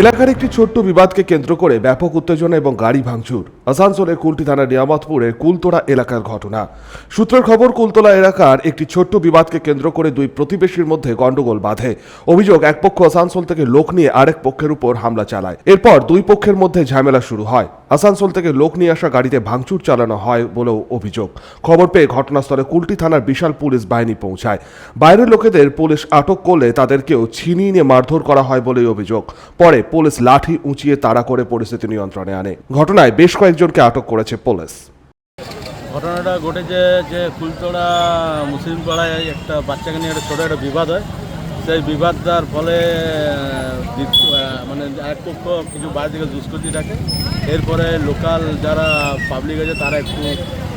এলাকার একটি ছোট্ট বিবাদকে কেন্দ্র করে ব্যাপক উত্তেজনা এবং গাড়ি ভাঙচুর। আসানসোলের কুলটি থানার নিয়ামতপুরের কুলতোড়া এলাকার ঘটনা। সূত্রের খবর কুলতলা এলাকার একটি ছোট্ট বিবাদকে কেন্দ্র করে দুই প্রতিবেশীর মধ্যে গন্ডগোল বাঁধে। অভিযোগ, এক পক্ষ আসানসোল থেকে লোক নিয়ে আরেক পক্ষের উপর হামলা চালায়। এরপর দুই পক্ষের মধ্যে ঝামেলা শুরু হয়। আসানসোল থেকে লোক নিয়ে আসা গাড়িতে ভাঙচুর চালানো হয় বলেও অভিযোগ। খবর পেয়ে ঘটনাস্থলে কুলটি থানার বিশাল পুলিশ বাহিনী পৌঁছায়। বাইরের লোকেদের পুলিশ আটক করলে তাদেরকেও ছিনিয়ে নিয়ে মারধর করা হয় বলেই অভিযোগ। পরে পুলিশ লাঠি উঁচিয়ে তাড়া করে পরিস্থিতি নিয়ন্ত্রণে আনে। ঘটনায় বেশ কয়েকজনকে আটক করেছে পুলিশ। ঘটনাটা ঘটেছে যে ফুলতোড়া মুসলিম পাড়ায় একটা বাচ্চাকে নিয়ে একটা ছোটো একটা বিবাদ হয়। সেই বিবাদ বিবাদটার ফলে মানে এক পক্ষ কিছু বাইরে থেকে দুষ্কৃতি ডাকে এরপরে লোকাল যারা পাবলিক আছে, তারা একটু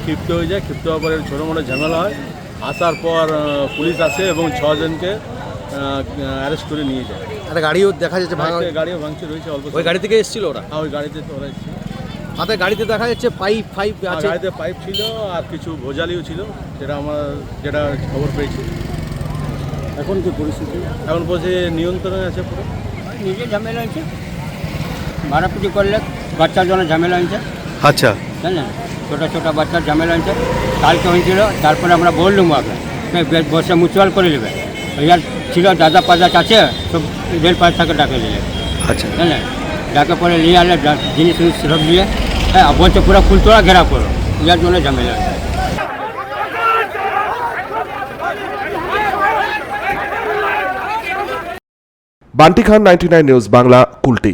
ক্ষিপ্ত হয়ে যায়। ক্ষিপ্ত হওয়ার পরে ছোটো মোটো ঝামেলা হয়। আসার পর পুলিশ আসে এবং ছজনকে অ্যারেস্ট করে নিয়ে যায়। একটা গাড়িও দেখা যাচ্ছে ভাঙা গাড়িও ভাঙচুর রয়েছে অল্প ওই গাড়ি থেকে এসেছিল ওরা? হ্যাঁ, ওই গাড়িতে তো ওরা এসেছে। হাতে গাড়িতে দেখা যাচ্ছে পাইপ ফাইপ আর আছে। গাড়িতে পাইপ ছিল আর কিছু ভোজালিও ছিল যেটা আমার যেটা খবর পেয়েছি। এখন কি পরিস্থিতি? এখন বলছে নিয়ন্ত্রণে আছে পুরো। নিজে ঝামেলা হয়েছে। মারাপিটি করলে বাচ্চার জন্য ঝামেলা হয়েছে। আচ্ছা। জানেন ছোটো ছোটো বাচ্চার ঝামেলা হয়েছে। কালকে হয়েছিল তারপরে আমরা বললুম আপনার বসে মিউচুয়াল করে নেবে। ছিল দাদা পাদা আছে সব রেল পাশ থেকে ডাকে নিলে আচ্ছা। হ্যাঁ ডাকে পরে নিয়ে আলে ডা- জিনিস সব দিয়ে হ্যাঁ বলছে পুরো ফুলতোড়া ঘেরা করো ইয়ার জন্য ঝামেলা বান্টি খান নাইনটি নিউজ বাংলা কুলটি।